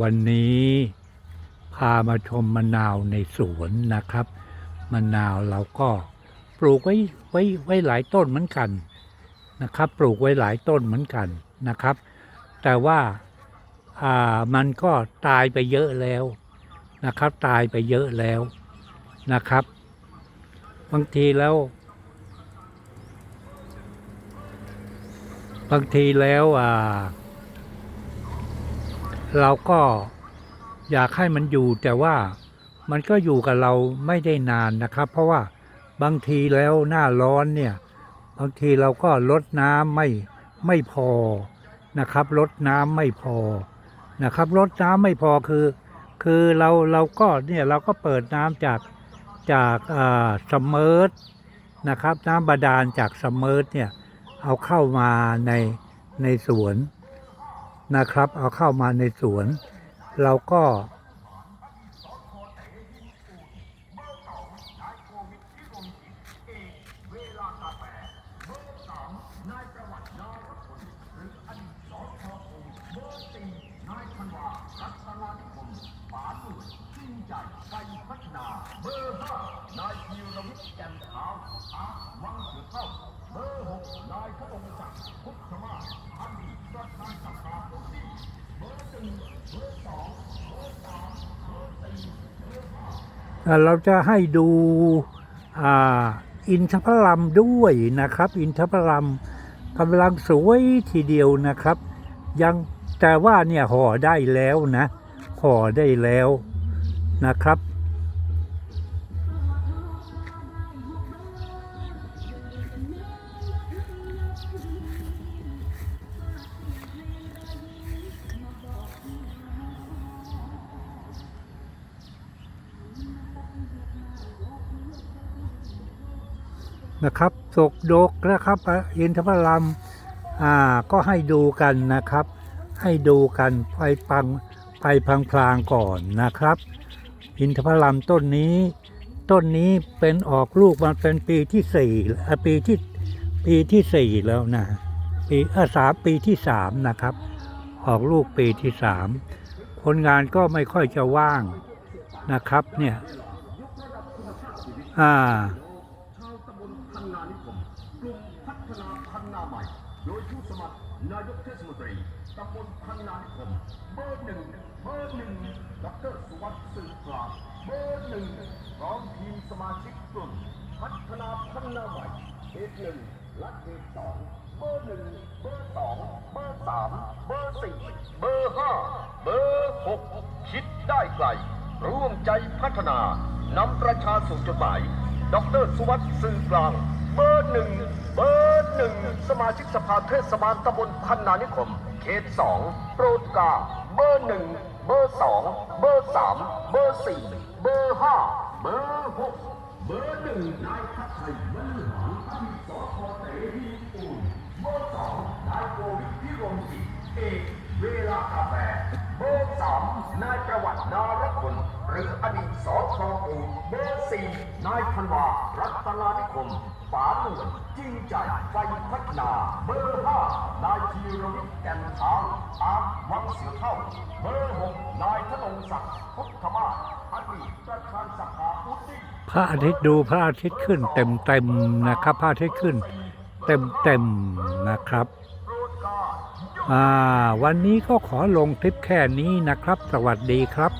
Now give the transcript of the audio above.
วันนี้พามาชมมะนาวในสวนนะครับมะนาวเราก็ปลูกไว้ไว้ไว้หลายต้นเหมือนกันนะครับ ปลูกไว้หลายต้นเหมือนกันนะครับ แต่ว่าอ่ามันก็ตายไปเยอะแล้วนะครับ ตายไปเยอะแล้วนะครับ บางทีแล้ว บางทีแล้วอ่า เราก็อยากให้มันอยู่แต่ว่ามันก็อยู่กับเราไม่ได้นานนะครับ เพราะว่าบางทีแล้วหน้าร้อนเนี่ย บางทีเราก็ลดน้ำไม่ไม่พอนะครับลดน้ำไม่พอนะครับลดน้ำไม่พอคือ คือเราเราก็เนี่ยเราก็เปิดน้ำจากจากอ่าสมมอร์นะครับ น้ำบาดาลจากสมมอร์เนี่ยเอาเข้ามาในในสวน นะครับ เอาเข้ามาในสวน เราก็ เอ่อเราจะให้ดูอินทผลัมด้วยนะครับ อินทผลัมกำลังสวยทีเดียวนะครับ ยังแต่ว่าเนี่ยห่อได้แล้วนะห่อได้แล้วนะครับ นะครับศกดกนะครับอินทผลัมอ่าก็ให้ดูกันนะครับ ให้ดูกันไปปังไปพังพลางก่อนนะครับ อินทผลัมต้นนี้ ต้นนี้เป็นออกลูกมันเป็นปีที่สี่อะปีที่ปีที่สี่แล้วนะปีออสามปีที่สามนะครับ ออกลูกปีที่สามคนงานก็ไม่ค่อยจะว่างนะครับเนี่ยอ่า ชาวตำบลพันนานิคม กลุ่มพัฒนาพันนาใหม่ โดยผู้สมัครนายกเทศมนตรีตำบลพันนานิคมเบอร์หนึ่งเบอร์หนึ่งดรสุวัสดิ์สืบกลางเบอร์หนึ่งพร้อมทีมสมาชิกกลุ่มพัฒนาพันนาใหม่เขตหนึ่งและเขตสองเบอร์หนึ่งเบอร์สองเบอร์สามเบอร์สี่เบอร์ห้าเบอร์หกคิดได้ไกล ร่วมใจพัฒนานำประชาสู่จุดหมาย ดรสุวัสดิ์สื่อกลาง ร์หนึ่งเบอร์หนึ่งสมาชิกสภาเทศบาลตำบลพันนานิคม เขตสองโปรดกา เบอร์หนึ่งเบอร์สองเบอร์สามเบอร์สี่เบอร์ห้าเบอร์หกเบอร์หนึ่งนายทัศชัยบรรหารอดีตสพเสรีอุ่นเบอร์สองนายโกวิทพิรมจิตเอกเวลากาแฟเบอร์สามนายประวัตินารคุณหรืออ ดีตสพอูเบอร์สี่นายพันวา รัตนานิคมป๋าหนุ่มจริงใจไฟพัฒนาเบอร์ห้านายธีรวิทย์แก่นทางอาร์วังเสือเท่า เบอร์หกนายธนงศักดิ์พุทธมาศอดีตประธานสภาอุติพระอาทิตย์ดูพระอาทิตย์ขึ้นเต็มเต็มนะครับพระอาทิตย์ขึ้น เต็มเต็มนะครับวันนี้ก็ขอลงคลิปแค่นี้นะครับ สวัสดีครับ